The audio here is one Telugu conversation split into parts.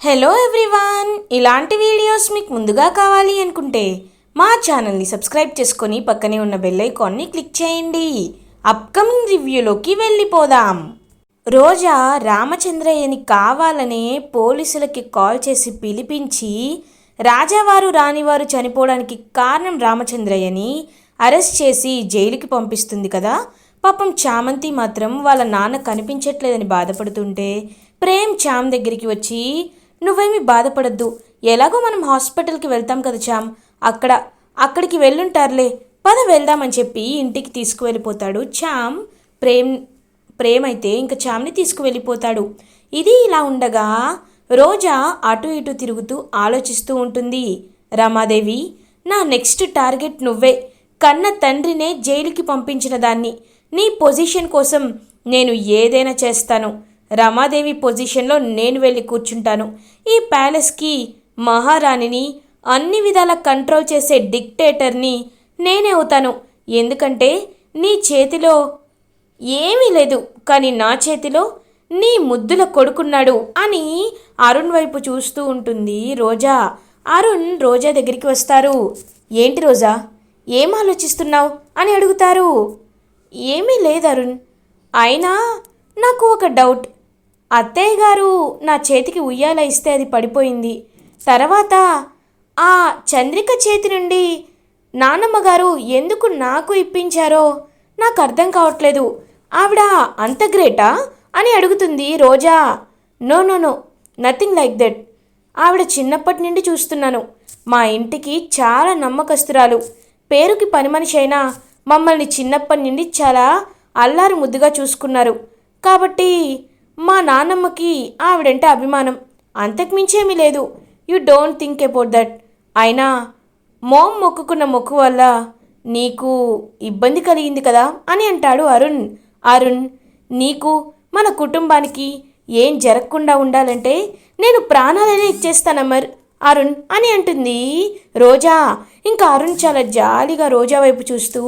హలో ఎవ్రీవాన్ ఇలాంటి వీడియోస్ మీకు ముందుగా కావాలి అనుకుంటే మా ఛానల్ని సబ్స్క్రైబ్ చేసుకొని పక్కనే ఉన్న బెల్ ఐకాన్ని క్లిక్ చేయండి. అప్కమింగ్ రివ్యూలోకి వెళ్ళిపోదాం. రోజా రామచంద్రయ్యని కావాలనే పోలీసులకి కాల్ చేసి పిలిపించి రాజావారు రానివారు చనిపోవడానికి కారణం రామచంద్రయ్యని అరెస్ట్ చేసి జైలుకి పంపిస్తుంది కదా. పాపం చామంతి మాత్రం వాళ్ళ నాన్న కనిపించట్లేదని బాధపడుతుంటే ప్రేమ్ చామ్ దగ్గరికి వచ్చి నువ్వేమీ బాధపడద్దు. ఎలాగో మనం హాస్పిటల్కి వెళ్తాం కదా చామ్ అక్కడ అక్కడికి వెళ్ళుంటారులే. పద వెళ్దామని చెప్పి ఇంటికి తీసుకువెళ్ళిపోతాడు చామ్ ప్రేమ్ ప్రేమ్ అయితే ఇంకా చామ్ని తీసుకువెళ్ళిపోతాడు. ఇది ఇలా ఉండగా రోజా అటు ఇటు తిరుగుతూ ఆలోచిస్తూ ఉంటుంది. రమాదేవి నా నెక్స్ట్ టార్గెట్ నువ్వే. కన్న తండ్రినే జైలుకి పంపించిన దాన్ని. నీ పొజిషన్ కోసం నేను ఏదైనా చేస్తాను. రమాదేవి పొజిషన్లో నేను వెళ్ళి కూర్చుంటాను. ఈ ప్యాలెస్కి మహారాణిని అన్ని విధాల కంట్రోల్ చేసే డిక్టేటర్ని నేనే అవుతాను. ఎందుకంటే నీ చేతిలో ఏమీ లేదు కానీ నా చేతిలో నీ ముద్దుల కొడుకున్నాడు అని అరుణ్ వైపు చూస్తూ ఉంటుంది రోజా. అరుణ్ రోజా దగ్గరికి వస్తారు. ఏంటి రోజా? ఏం ఆలోచిస్తున్నావు? అని అడుగుతారు. ఏమీ లేదు అరుణ్. అయినా నాకు ఒక డౌట్ అత్తయ్య గారు నా చేతికి ఉయ్యాల ఇస్తే అది పడిపోయింది. తర్వాత ఆ చంద్రిక చేతి నుండి నానమ్మ గారు ఎందుకు నాకు ఇప్పించారో నాకు అర్థం కావట్లేదు. ఆవిడ అంత గ్రేటా? అని అడుగుతుంది Roja. No no no nothing like that. ఆవిడ చిన్నప్పటి నుండి చూస్తున్నాను. మా ఇంటికి చాలా నమ్మకస్తురాలు. పేరుకి పని మనిషి అయినా మమ్మల్ని చిన్నప్పటి నుండి చాలా అల్లారు ముద్దుగా చూసుకున్నారు. కాబట్టి మా నాన్నమ్మకి ఆవిడంటే అభిమానం. అంతకుమించేమీ లేదు. You don't think about that. అయినా మోమ్ మొక్కుకున్న మొక్కు వల్ల నీకు ఇబ్బంది కలిగింది కదా అని అంటాడు అరుణ్. అరుణ్ నీకు మన కుటుంబానికి ఏం జరగకుండా ఉండాలంటే నేను ప్రాణాలనే ఇచ్చేస్తాను అమ్మర్ అరుణ్ అని అంటుంది. రోజా ఇంకా అరుణ్ చాలా జాలిగా రోజా వైపు చూస్తూ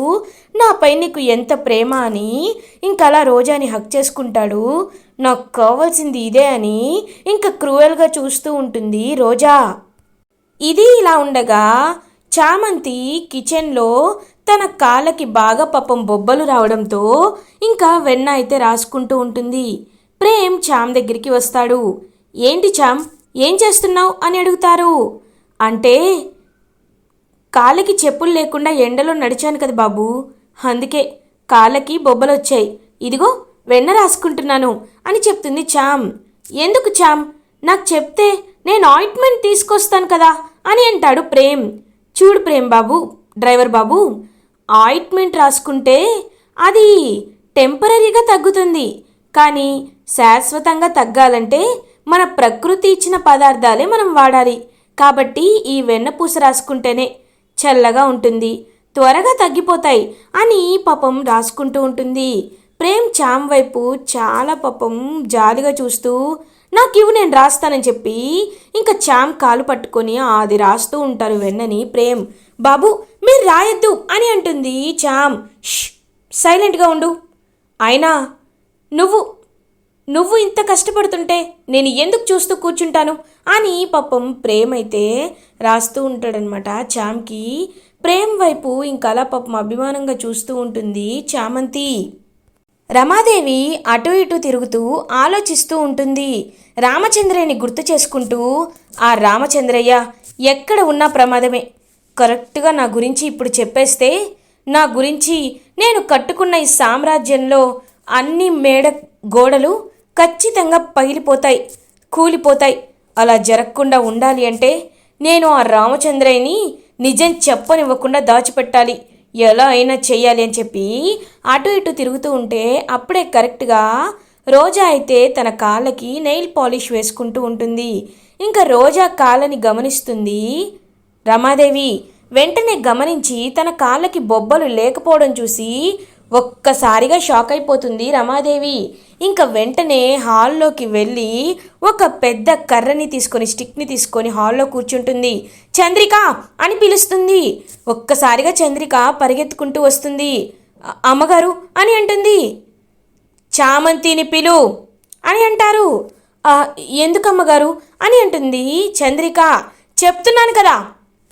నాపై నీకు ఎంత ప్రేమ అని ఇంకా అలా రోజాని హక్ చేసుకుంటాడు. నాకు కావాల్సింది ఇదే అని ఇంకా క్రూయల్గా చూస్తూ ఉంటుంది రోజా. ఇది ఇలా ఉండగా చామంతి కిచెన్లో తన కాళ్ళకి బాగా పాపం బొబ్బలు రావడంతో ఇంకా వెన్న అయితే రాసుకుంటూ ఉంటుంది. ప్రేమ్ చామ్ దగ్గరికి వస్తాడు. ఏంటి చామ్ ఏం చేస్తున్నావు అని అడుగుతారు. అంటే కాళ్ళకి చెప్పులు లేకుండా ఎండలో నడిచాను కదా బాబు. అందుకే కాళ్ళకి బొబ్బలు వచ్చాయి. ఇదిగో వెన్న రాసుకుంటున్నాను అని చెప్తుంది చామ్ ఎందుకు చామ్ నాకు చెప్తే నేను ఆయింట్మెంట్ తీసుకొస్తాను కదా అని అంటాడు ప్రేమ్. చూడు ప్రేమ్ బాబు డ్రైవర్ బాబు ఆయింట్మెంట్ రాసుకుంటే అది టెంపరీగా తగ్గుతుంది. కానీ శాశ్వతంగా తగ్గాలంటే మన ప్రకృతి ఇచ్చిన పదార్థాలే మనం వాడాలి. కాబట్టి ఈ వెన్నపూస రాసుకుంటేనే చల్లగా ఉంటుంది త్వరగా తగ్గిపోతాయి అని పాపం రాసుకుంటూ ఉంటుంది. ప్రేమ్ చామ్ వైపు చాలా పాపం జాలిగా చూస్తూ నాకు ఇవి నేను రాస్తానని చెప్పి ఇంకా చామ్ కాలు పట్టుకొని అది రాస్తూ ఉంటారు వెన్నని ప్రేమ్. బాబు మీరు రాయొద్దు అని అంటుంది చామ్. సైలెంట్గా ఉండు. అయినా నువ్వు నువ్వు ఇంత కష్టపడుతుంటే నేను ఎందుకు చూస్తూ కూర్చుంటాను? అని పాపం ప్రేమ్ అయితే రాస్తూ ఉంటాడనమాట చామ్కి. ప్రేమ్ వైపు ఇంకలా పాపం అభిమానంగా చూస్తూ ఉంటుంది చామంతి. రమాదేవి అటు ఇటు తిరుగుతూ ఆలోచిస్తూ ఉంటుంది. రామచంద్రయ్యని గుర్తు చేసుకుంటూ ఆ రామచంద్రయ్య ఎక్కడ ఉన్నా ప్రమాదమే. కరెక్ట్గా నా గురించి ఇప్పుడు చెప్పేస్తే నా గురించి నేను కట్టుకున్న ఈ సామ్రాజ్యంలో అన్ని మేడ గోడలు ఖచ్చితంగా పగిలిపోతాయి కూలిపోతాయి. అలా జరగకుండా ఉండాలి అంటే నేను ఆ రామచంద్రయ్యని నిజం చెప్పనివ్వకుండా దాచిపెట్టాలి. ఎలా అయినా చెయ్యాలి అని చెప్పి అటు ఇటు తిరుగుతూ ఉంటే అప్పుడే కరెక్ట్గా రోజా అయితే తన కాళ్ళకి నెయిల్ పాలిష్ వేసుకుంటూ ఉంటుంది. ఇంకా రోజా కాళ్ళని గమనిస్తుంది. రమాదేవి వెంటనే గమనించి తన కాళ్ళకి బొబ్బలు లేకపోవడం చూసి ఒక్కసారిగా షాక్ అయిపోతుంది రమాదేవి. ఇంకా వెంటనే హాల్లోకి వెళ్ళి ఒక పెద్ద కర్రని తీసుకొని స్టిక్ని తీసుకొని హాల్లో కూర్చుంటుంది. చంద్రిక అని పిలుస్తుంది. ఒక్కసారిగా చంద్రిక పరిగెత్తుకుంటూ వస్తుంది. అమ్మగారు అని అంటుంది. చామంతిని పిలు అని అంటారు. ఎందుకమ్మగారు అని అంటుంది చంద్రిక. చెప్తున్నాను కదా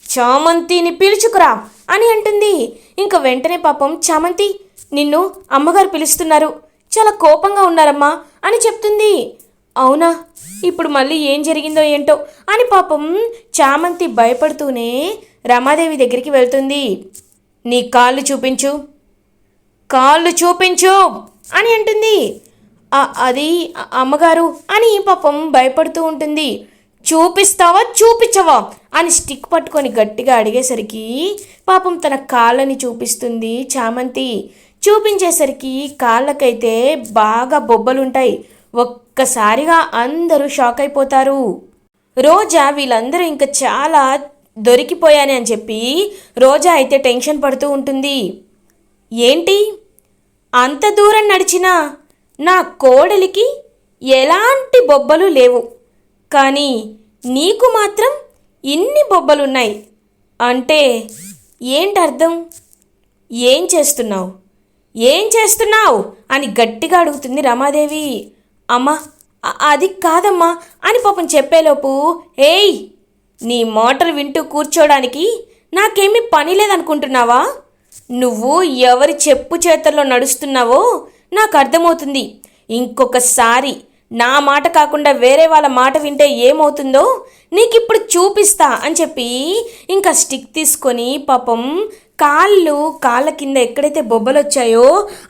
చామంతిని పిలుచుకురా అని అంటుంది. ఇంకా వెంటనే పాపం చామంతి నిన్ను అమ్మగారు పిలుస్తున్నారు. చాలా కోపంగా ఉన్నారమ్మా అని చెప్తుంది. అవునా? ఇప్పుడు మళ్ళీ ఏం జరిగిందో ఏంటో అని పాపం చామంతి భయపడుతూనే రమాదేవి దగ్గరికి వెళ్తుంది. నీ కాళ్ళు చూపించు. కాళ్ళు చూపించు అని అంటుంది. అది అమ్మగారు అని పాపం భయపడుతూ ఉంటుంది. చూపిస్తావా? చూపించవా? అని స్టిక్ పట్టుకొని గట్టిగా అడిగేసరికి పాపం తన కాళ్ళని చూపిస్తుంది చామంతి. చూపించేసరికి కాళ్ళకైతే బాగా బొబ్బలుంటాయి. ఒక్కసారిగా అందరూ షాక్ అయిపోతారు. రోజా వీళ్ళందరూ ఇంకా చాలా దొరికిపోయాని అని చెప్పి రోజా అయితే టెన్షన్ పడుతూ ఉంటుంది. ఏంటి? అంత దూరం నడిచినా నా కోడలికి ఎలాంటి బొబ్బలు లేవు. కానీ నీకు మాత్రం ఇన్ని బొబ్బలున్నాయి. అంటే ఏంటి అర్థం ఏం చేస్తున్నావు? ఏం చేస్తున్నావు? అని గట్టిగా అడుగుతుంది రమాదేవి. అమ్మా అది కాదమ్మా అని పాపం చెప్పేలోపు ఏయ్ నీ మాటలు వింటూ కూర్చోడానికి నాకేమీ పని లేదనుకుంటున్నావా? నువ్వు ఎవరి చెప్పు చేతల్లో నడుస్తున్నావో నాకు అర్థమవుతుంది ఇంకొకసారి నా మాట కాకుండా వేరే వాళ్ళ మాట వింటే ఏమవుతుందో నీకు ఇప్పుడు చూపిస్తా అని చెప్పి ఇంకా స్టిక్ తీసుకొని పాపం కాళ్ళు కాళ్ళ కింద ఎక్కడైతే బొబ్బలు వచ్చాయో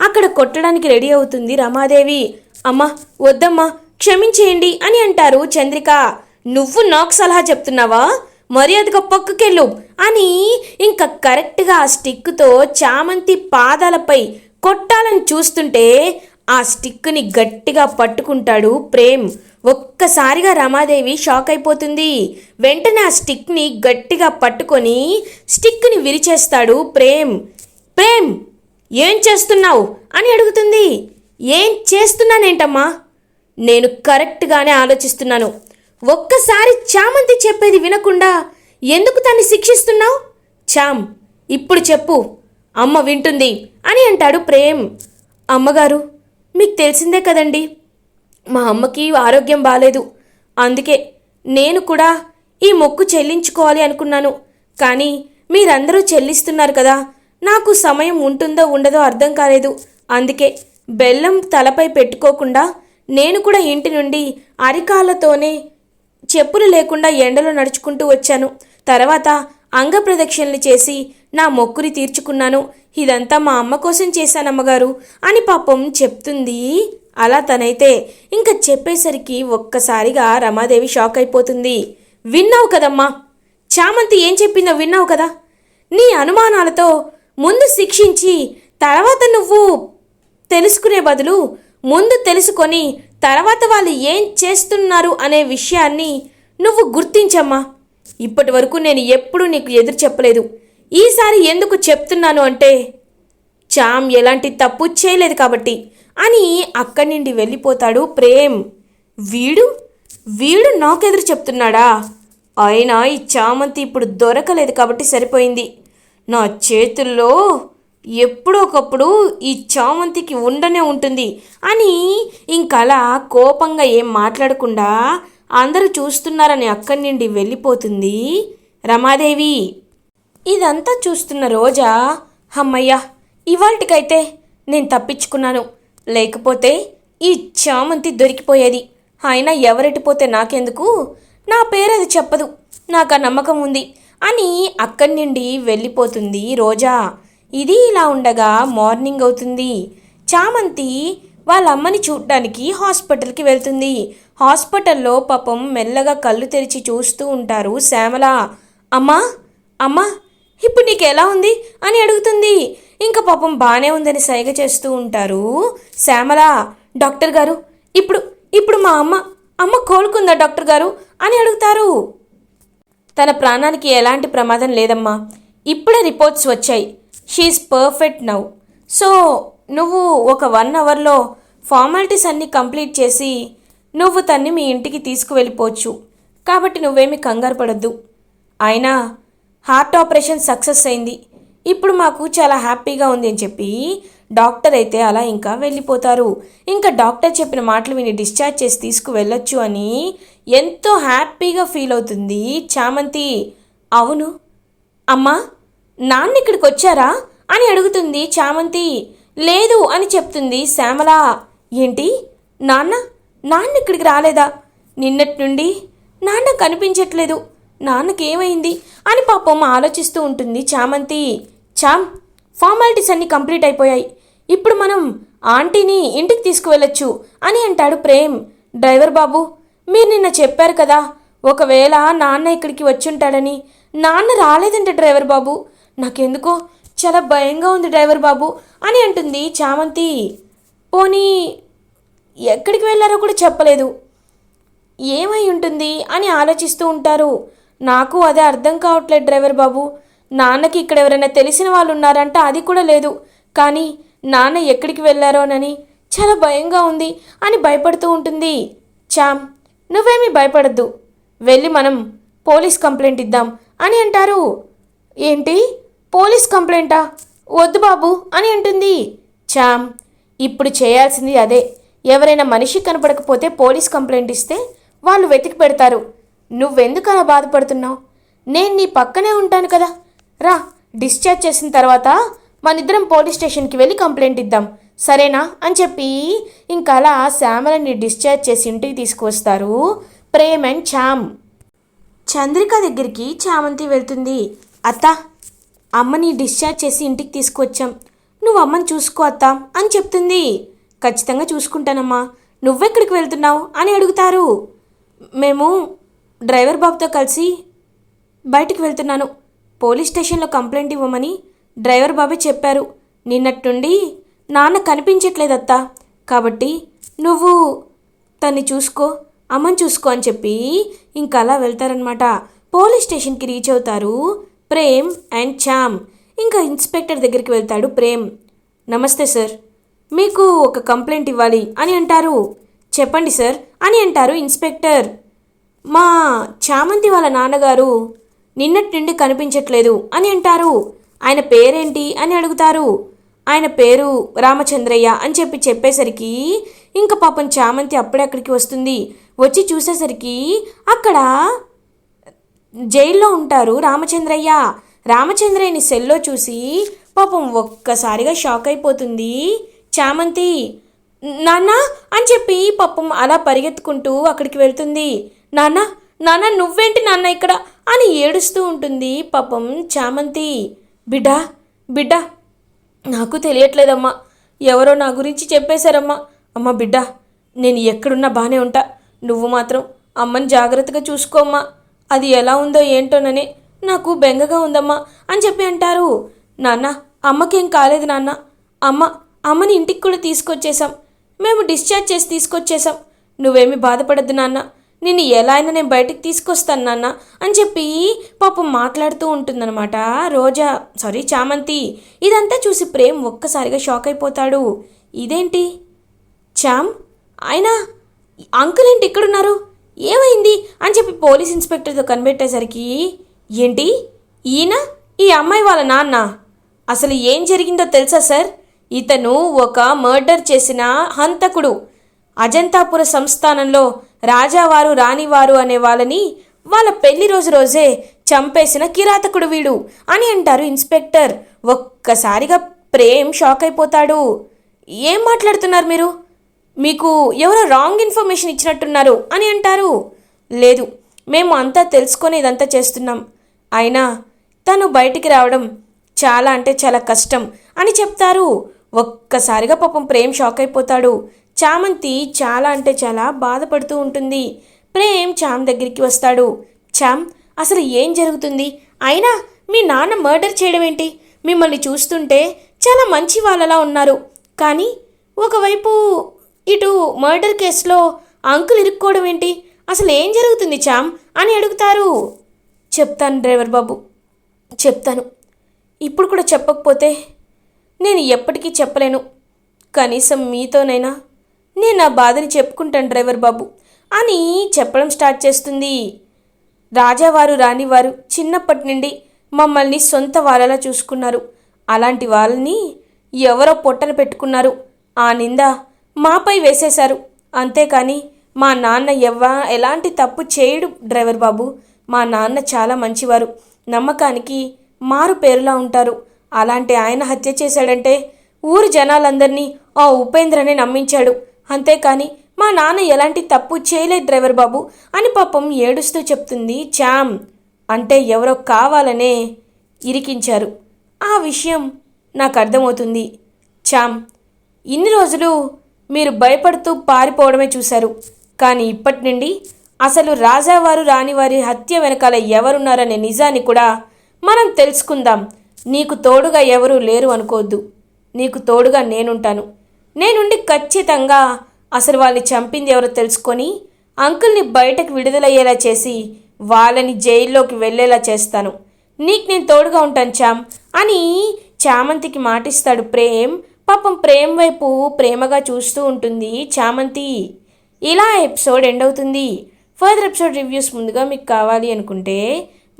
అక్కడ కొట్టడానికి రెడీ అవుతుంది రమాదేవి. అమ్మా వద్దమ్మా క్షమించేయండి అని అంటారు చంద్రిక. నువ్వు నాకు సలహా చెప్తున్నావా? మర్యాదగా పక్కకెళ్ళు అని ఇంకా కరెక్ట్గా ఆ స్టిక్తో చామంతి పాదాలపై కొట్టాలని చూస్తుంటే ఆ స్టిక్ని గట్టిగా పట్టుకుంటాడు ప్రేమ్. ఒక్కసారిగా రమాదేవి షాక్ అయిపోతుంది. వెంటనే ఆ స్టిక్ని గట్టిగా పట్టుకొని స్టిక్ని విరిచేస్తాడు ప్రేమ్. ప్రేమ్ ఏం చేస్తున్నావు? అని అడుగుతుంది. ఏం చేస్తున్నానేంటమ్మా? నేను కరెక్ట్గానే ఆలోచిస్తున్నాను. ఒక్కసారి చామంతి చెప్పేది వినకుండా ఎందుకు తన్ని శిక్షిస్తున్నావు? చామ్ ఇప్పుడు చెప్పు. అమ్మ వింటుంది అని అంటాడు ప్రేమ్. అమ్మగారు మీకు తెలిసిందే కదండి? మా అమ్మకి ఆరోగ్యం బాగాలేదు అందుకే నేను కూడా ఈ మొక్కు చెల్లించుకోవాలి అనుకున్నాను. కానీ మీరందరూ చెల్లిస్తున్నారు కదా నాకు సమయం ఉంటుందో ఉండదో అర్థం కాలేదు. అందుకే బెల్లం తలపై పెట్టుకోకుండా నేను కూడా ఇంటి నుండి అరికాళ్ళతోనే చెప్పులు లేకుండా ఎండలో నడుచుకుంటూ వచ్చాను. తర్వాత అంగప్రదక్షిణలు చేసి నా మొక్కుని తీర్చుకున్నాను. ఇదంతా మా అమ్మ కోసం చేశానమ్మగారు అని పాపం చెప్తుంది అలా తనైతే ఇంకా చెప్పేసరికి ఒక్కసారిగా రమాదేవి షాక్ అయిపోతుంది. విన్నావు కదమ్మా! చామంతి ఏం చెప్పిందో విన్నావు కదా! నీ అనుమానాలతో ముందు శిక్షించి తర్వాత నువ్వు తెలుసుకునే బదులు ముందు తెలుసుకొని తర్వాత వాళ్ళు ఏం చేస్తున్నారు అనే విషయాన్ని నువ్వు గుర్తించమ్మా! ఇప్పటి వరకు నేను ఎప్పుడూ నీకు ఎదురు చెప్పలేదు. ఈసారి ఎందుకు చెప్తున్నాను అంటే చామ్ ఎలాంటి తప్పు చేయలేదు కాబట్టి. అని అక్కడి నుండి వెళ్ళిపోతాడు ప్రేమ్. వీడు? వీడు నాకెదురు చెప్తున్నాడా? అయినా ఈ చామంతి ఇప్పుడు దొరకలేదు కాబట్టి సరిపోయింది. నా చేతుల్లో ఎప్పుడో ఒకప్పుడు ఈ చామంతికి ఉండనే ఉంటుంది అని ఇంకలా కోపంగా ఏం మాట్లాడకుండా అందరూ చూస్తున్నారని అక్కడి నుండి వెళ్ళిపోతుంది రమాదేవి. ఇదంతా చూస్తున్న రోజా అమ్మయ్యా ఇవాళకైతే నేను తప్పించుకున్నాను. లేకపోతే ఈ చామంతి దొరికిపోయేది. ఆయన ఎవరెట్టిపోతే నాకెందుకు? నా పేరు అది చెప్పదు. నాకు ఆ నమ్మకం ఉంది అని అక్కడి నుండి వెళ్ళిపోతుంది రోజా. ఇది ఇలా ఉండగా మార్నింగ్ అవుతుంది. చామంతి వాళ్ళ అమ్మని చూడ్డానికి హాస్పిటల్కి వెళ్తుంది. హాస్పిటల్లో పాపం మెల్లగా కళ్ళు తెరిచి చూస్తూ ఉంటారు శ్యామల. అమ్మా అమ్మా ఇప్పుడు నీకు ఎలా ఉంది? అని అడుగుతుంది. ఇంకా పాపం బాగానే ఉందని సైగ చేస్తూ ఉంటారు. శ్యామల డాక్టర్ గారు ఇప్పుడు ఇప్పుడు మా అమ్మ అమ్మ కోలుకుందా డాక్టర్ గారు? అని అడుగుతారు. తన ప్రాణానికి ఎలాంటి ప్రమాదం లేదమ్మా. ఇప్పుడే రిపోర్ట్స్ వచ్చాయి. షీఈస్ పర్ఫెక్ట్ నౌ సో నువ్వు ఒక వన్ అవర్లో ఫార్మాలిటీస్ అన్నీ కంప్లీట్ చేసి నువ్వు తన్ని మీ ఇంటికి తీసుకువెళ్ళిపోవచ్చు. కాబట్టి నువ్వేమీ కంగారు పడద్దు. అయినా హార్ట్ ఆపరేషన్ సక్సెస్ అయింది. ఇప్పుడు మాకు చాలా హ్యాపీగా ఉంది అని చెప్పి డాక్టర్ అయితే అలా ఇంకా వెళ్ళిపోతారు. ఇంకా డాక్టర్ చెప్పిన మాటలు విని డిశ్చార్జ్ చేసి తీసుకువెళ్ళొచ్చు అని ఎంతో హ్యాపీగా ఫీల్ అవుతుంది చామంతి. అవును. అమ్మా నాన్న ఇక్కడికి వచ్చారా? అని అడుగుతుంది చామంతి. లేదు అని చెప్తుంది శ్యామల. ఏంటి? నాన్న నాన్న ఇక్కడికి రాలేదా? నిన్నటి నుండి నాన్న కనిపించట్లేదు. నాన్నకేమైంది అని పాపం ఆలోచిస్తూ ఉంటుంది చామంతి. చామ్ ఫార్మాలిటీస్ అన్నీ కంప్లీట్ అయిపోయాయి. ఇప్పుడు మనం ఆంటీని ఇంటికి తీసుకువెళ్ళొచ్చు అని అంటాడు ప్రేమ్. డ్రైవర్ బాబు మీరు నిన్న చెప్పారు కదా ఒకవేళ నాన్న ఇక్కడికి వచ్చుంటాడని. నాన్న రాలేదంటే డ్రైవర్ బాబు. నాకెందుకో చాలా భయంగా ఉంది డ్రైవర్ బాబు అని అంటుంది చామంతి. పోనీ ఎక్కడికి వెళ్ళారో కూడా చెప్పలేదు. ఏమై ఉంటుంది అని ఆలోచిస్తూ ఉంటారు. నాకు అదే అర్థం కావట్లేదు డ్రైవర్ బాబు. నాన్నకి ఇక్కడ ఎవరైనా తెలిసిన వాళ్ళు ఉన్నారంట అది కూడా లేదు. కానీ నాన్న ఎక్కడికి వెళ్ళారోనని చాలా భయంగా ఉంది అని భయపడుతూ ఉంటుంది. చామ్ నువ్వేమీ భయపడద్దు. వెళ్ళి మనం పోలీస్ కంప్లైంట్ ఇద్దాం అని అంటారు. ఏంటి? పోలీస్ కంప్లైంటా? వద్దు బాబు అని అంటుంది. చామ్ ఇప్పుడు చేయాల్సింది అదే. ఎవరైనా మనిషి కనపడకపోతే పోలీస్ కంప్లైంట్ ఇస్తే వాళ్ళు వెతికి పెడతారు. నువ్వెందుకు అలా బాధపడుతున్నావు? నేను నీ పక్కనే ఉంటాను కదా. రా డిశ్చార్జ్ చేసిన తర్వాత మనిద్దరం పోలీస్ స్టేషన్కి వెళ్ళి కంప్లైంట్ ఇద్దాం. సరేనా? అని చెప్పి ఇంకా అలా శ్యామలని డిశ్చార్జ్ చేసి ఇంటికి తీసుకువస్తారు ప్రేమ్ అండ్ చామ్ చంద్రిక దగ్గరికి చామంతి వెళ్తుంది. అత్త అమ్మని డిశ్చార్జ్ చేసి ఇంటికి తీసుకువచ్చాం. నువ్వు అమ్మని చూసుకో అత్త అని చెప్తుంది. ఖచ్చితంగా చూసుకుంటానమ్మా. నువ్వెక్కడికి వెళ్తున్నావు? అని అడుగుతారు. మేము డ్రైవర్ బాబుతో కలిసి బయటికి వెళ్తున్నాను. పోలీస్ స్టేషన్లో కంప్లైంట్ ఇవ్వమని డ్రైవర్ బాబే చెప్పారు. నిన్నట్టుండి నాన్న కనిపించట్లేదత్తా. కాబట్టి నువ్వు తన్ని చూసుకో అమ్మని చూసుకో అని చెప్పి ఇంకా అలా వెళ్తారనమాట పోలీస్ స్టేషన్కి రీచ్ అవుతారు ప్రేమ్ అండ్ చామ్ ఇంకా ఇన్స్పెక్టర్ దగ్గరికి వెళ్తాడు ప్రేమ్. నమస్తే సార్ మీకు ఒక కంప్లైంట్ ఇవ్వాలి అని అంటారు. చెప్పండి సార్ అని అంటారు ఇన్స్పెక్టర్. మా చామంతి వాళ్ళ నాన్నగారు నిన్నటి నుండి కనిపించట్లేదు అని అంటారు. ఆయన పేరేంటి అని అడుగుతారు. ఆయన పేరు రామచంద్రయ్య అని చెప్పి చెప్పేసరికి ఇంకా పాపం చామంతి అప్పుడే అక్కడికి వస్తుంది. వచ్చి చూసేసరికి అక్కడ జైల్లో ఉంటారు రామచంద్రయ్య. రామచంద్రయ్యని సెల్లో చూసి పాపం ఒక్కసారిగా షాక్ అయిపోతుంది. చామంతి నాన్న అని చెప్పి పాపం అలా పరిగెత్తుకుంటూ అక్కడికి వెళ్తుంది. నాన్న నాన్న నువ్వేంటి నాన్న ఇక్కడ? అని ఏడుస్తూ ఉంటుంది పాపం చామంతి. బిడ్డ బిడ్డ నాకు తెలియట్లేదమ్మా. ఎవరో నా గురించి చెప్పేశారమ్మా. అమ్మ బిడ్డ నేను ఎక్కడున్నా బాగానే ఉంటా. నువ్వు మాత్రం అమ్మని జాగ్రత్తగా చూసుకోమ్మా అది ఎలా ఉందో ఏంటోనని నాకు బెంగగా ఉందమ్మా అని చెప్పి అంటారు. నాన్న అమ్మకేం కాలేదు నాన్న. అమ్మ అమ్మని ఇంటికి కూడా తీసుకొచ్చేసాం మేము డిశ్చార్జ్ చేసి తీసుకొచ్చేసాం నువ్వేమి బాధపడద్దు నాన్న. నిన్ను ఎలా అయినా నేను బయటికి తీసుకొస్తాను నాన్న అని చెప్పి పాపం మాట్లాడుతూ ఉంటుందన్నమాట. రోజా సారీ చామంతి ఇదంతా చూసి ప్రేమ్ ఒక్కసారిగా షాక్ అయిపోతాడు. ఇదేంటి? చామ్ ఆయన అంకుల్ ఏంటి ఇక్కడున్నారు? ఏమైంది? అని చెప్పి పోలీస్ ఇన్స్పెక్టర్తో కనిపెట్టేసరికి ఏంటి? ఈయన? ఈ అమ్మాయి వాళ్ళ నాన్న? అసలు ఏం జరిగిందో తెలుసా సార్? ఇతను ఒక మర్డర్ చేసిన హంతకుడు. అజంతాపుర సంస్థానంలో రాజావారు రాణివారు అనే వాళ్ళని వాళ్ళ పెళ్ళి రోజు రోజే చంపేసిన కిరాతకుడు వీడు అని అంటారు ఇన్స్పెక్టర్. ఒక్కసారిగా ప్రేమ్ షాక్ అయిపోతాడు. ఏం మాట్లాడుతున్నారు మీరు? మీకు ఎవరో రాంగ్ ఇన్ఫర్మేషన్ ఇచ్చినట్టున్నారు అని అంటారు. లేదు మేము అంతా తెలుసుకొని ఇదంతా చేస్తున్నాం. అయినా తను బయటికి రావడం చాలా అంటే చాలా కష్టం అని చెప్తారు. ఒక్కసారిగా పాపం ప్రేమ్ షాక్ అయిపోతాడు. చామంతి చాలా అంటే చాలా బాధపడుతూ ఉంటుంది. ప్రేమ్ చామ్ దగ్గరికి వస్తాడు. చామ్ అసలు ఏం జరుగుతుంది? అయినా మీ నాన్న మర్డర్ చేయడం ఏంటి? మిమ్మల్ని చూస్తుంటే చాలా మంచి వాళ్ళలా ఉన్నారు. కానీ ఒకవైపు ఇటు మర్డర్ కేసులో అంకుల్ ఇరుక్కోవడం ఏంటి? అసలు ఏం జరుగుతుంది చామ్ అని అడుగుతారు. చెప్తాను డ్రైవర్ బాబు. చెప్తాను. ఇప్పుడు కూడా చెప్పకపోతే నేను ఎప్పటికీ చెప్పలేను. కనీసం మీతోనైనా నేను నా బాధని చెప్పుకుంటాను డ్రైవర్ బాబు. అని చెప్పడం స్టార్ట్ చేస్తుంది. రాజావారు రాణివారు చిన్నప్పటి నుండి మమ్మల్ని సొంత వాళ్ళలా చూసుకున్నారు. అలాంటి వాళ్ళని ఎవరో పొట్టన పెట్టుకున్నారు. ఆ నింద మాపై వేసేశారు. అంతేకాని మా నాన్న ఎవ్వ ఎలాంటి తప్పు చేయడు డ్రైవర్ బాబు. మా నాన్న చాలా మంచివారు. నమ్మకానికి మారు పేరులా ఉంటారు. అలాంటి ఆయన హత్య చేశాడంటే ఊరు జనాలందరినీ ఆ ఉపేంద్రనే నమ్మించాడు. అంతేకాని మా నాన్న ఎలాంటి తప్పు చేయలేదు డ్రైవర్ బాబు అని పాపం ఏడుస్తూ చెప్తుంది చామ్ అంటే ఎవరో కావాలనే ఇరికించారు. ఆ విషయం నాకు అర్థమవుతుంది. చామ్ ఇన్ని రోజులు మీరు భయపడుతూ పారిపోవడమే చూశారు. కానీ ఇప్పటి నుండి అసలు రాజావారు రాణివారి హత్య వెనకాల ఎవరున్నారనే నిజాన్ని కూడా మనం తెలుసుకుందాం. నీకు తోడుగా ఎవరూ లేరు అనుకోవద్దు. నీకు తోడుగా నేనుంటాను. నేనుండి ఖచ్చితంగా అసలు వాళ్ళని చంపింది ఎవరో తెలుసుకొని అంకుల్ని బయటకు విడుదలయ్యేలా చేసి వాళ్ళని జైల్లోకి వెళ్ళేలా చేస్తాను. నీకు నేను తోడుగా ఉంటాను చామ్ అని చామంతికి మాటిస్తాడు ప్రేమ్. పాపం ప్రేమ్ వైపు ప్రేమగా చూస్తూ ఉంటుంది చామంతి. ఇలా ఎపిసోడ్ ఎండ్ అవుతుంది. ఫర్దర్ ఎపిసోడ్ రివ్యూస్ ముందుగా మీకు కావాలి అనుకుంటే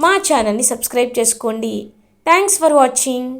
మా ఛానల్ని సబ్స్క్రైబ్ చేసుకోండి. Thanks for watching.